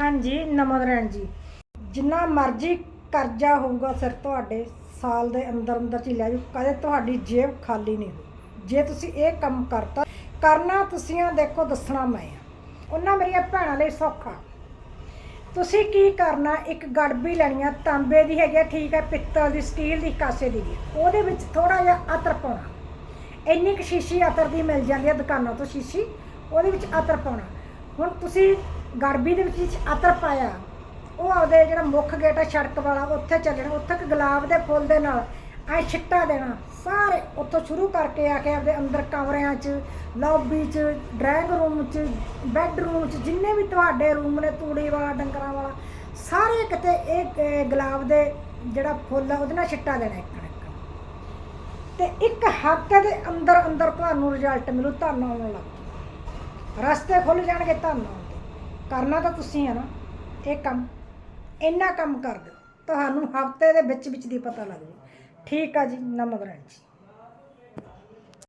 ਹਾਂਜੀ ਨਮਦਰਨ ਜੀ। ਜਿੰਨਾ ਮਰਜ਼ੀ ਕਰਜ਼ਾ ਹੋਊਗਾ ਸਿਰ ਤੁਹਾਡੇ ਸਾਲ ਦੇ ਅੰਦਰ ਅੰਦਰ ਚ ਲੈ ਜਾਓ ਕਦੇ ਤੁਹਾਡੀ ਜੇਬ ਖਾਲੀ ਨਹੀਂ ਹੋਊ। ਜੇ ਤੁਸੀਂ ਇਹ ਕੰਮ ਕਰਤਾ ਕਰਨਾ ਤੁਸੀਂ ਆ ਦੇਖੋ ਦੱਸਣਾ ਮੈਂ ਉਹਨਾਂ ਮੇਰੀਆਂ ਭੈਣਾਂ ਲਈ ਸੌਖਾ। ਤੁਸੀਂ ਕੀ ਕਰਨਾ ਇੱਕ ਗੜਬੀ ਲੈਣੀ ਆ ਤਾਂਬੇ ਦੀ ਹੈਗੀ ਆ, ਠੀਕ ਹੈ ਪਿੱਤਲ ਦੀ ਸਟੀਲ ਦੀ ਕਾਸੇ ਦੀ। ਵੀ। ਉਹਦੇ ਵਿੱਚ ਥੋੜਾ ਜਿਹਾ ਅਤਰ ਪਾਉਣਾ। ਇੰਨੀ ਕੁ ਸ਼ੀਸ਼ੀ ਅਤਰ ਦੀ ਮਿਲ ਜਾਂਦੀ ਹੈ ਦੁਕਾਨਾਂ ਤੋਂ ਸ਼ੀਸ਼ੀ ਉਹਦੇ ਵਿੱਚ ਅਤਰ ਪਾਉਣਾ। ਹੁਣ ਤੁਸੀਂ ਗੜਬੀ ਦੇ ਵਿੱਚ ਅਤਰ ਪਾਇਆ। ਉਹ ਆਪਦੇ ਜਿਹੜਾ ਮੁੱਖ ਗੇਟ ਆ, ਸੜਕ ਵਾਲਾ, ਉੱਥੇ ਚੱਲਣਾ, ਉੱਥੇ ਇੱਕ ਗੁਲਾਬ ਦੇ ਫੁੱਲ ਦੇ ਨਾਲ ਐ ਛਿੱਟਾ ਦੇਣਾ। ਸਾਰੇ ਉੱਥੋਂ ਸ਼ੁਰੂ ਕਰਕੇ ਆ ਕੇ ਆਪਦੇ ਅੰਦਰ ਕਮਰਿਆਂ 'ਚ ਲੌਬੀ 'ਚ ਡਰਾਇੰਗ ਰੂਮ 'ਚ ਬੈੱਡਰੂਮ 'ਚ, ਜਿੰਨੇ ਵੀ ਤੁਹਾਡੇ ਰੂਮ ਨੇ, ਤੂੜੀ ਵਾਲਾ, ਡੰਗਰਾਂ ਵਾਲਾ, ਸਾਰੇ ਕਿਤੇ ਇਹ ਗੁਲਾਬ ਦੇ ਜਿਹੜਾ ਫੁੱਲ ਆ, ਉਹਦੇ ਨਾਲ ਛਿੱਟਾ ਦੇਣਾ ਇੱਕ ਇੱਕ। ਤੇ ਇੱਕ ਹਫ਼ਤੇ ਦੇ ਅੰਦਰ ਅੰਦਰ ਤੁਹਾਨੂੰ ਰਿਜ਼ਲਟ ਮਿਲੂ, ਤੁਹਾਨੂੰ ਆਉਣ ਲੱਗ ਜੂ। ਰਸਤੇ ਖੁੱਲ ਜਾਣਗੇ, ਤੁਹਾਨੂੰ ਕਰਨਾ ਤਾਂ ਤੁਸੀਂ ਆ ਨਾ, ਇਹ ਕੰਮ, ਇੰਨਾ ਕੰਮ ਕਰ ਦਿਓ, ਤੁਹਾਨੂੰ ਹਫ਼ਤੇ ਦੇ ਵਿੱਚ ਵਿੱਚ ਦੀ ਪਤਾ ਲੱਗ ਜੂ ਠੀਕ ਆ ਜੀ ਨਮਗਰਨ ਜੀ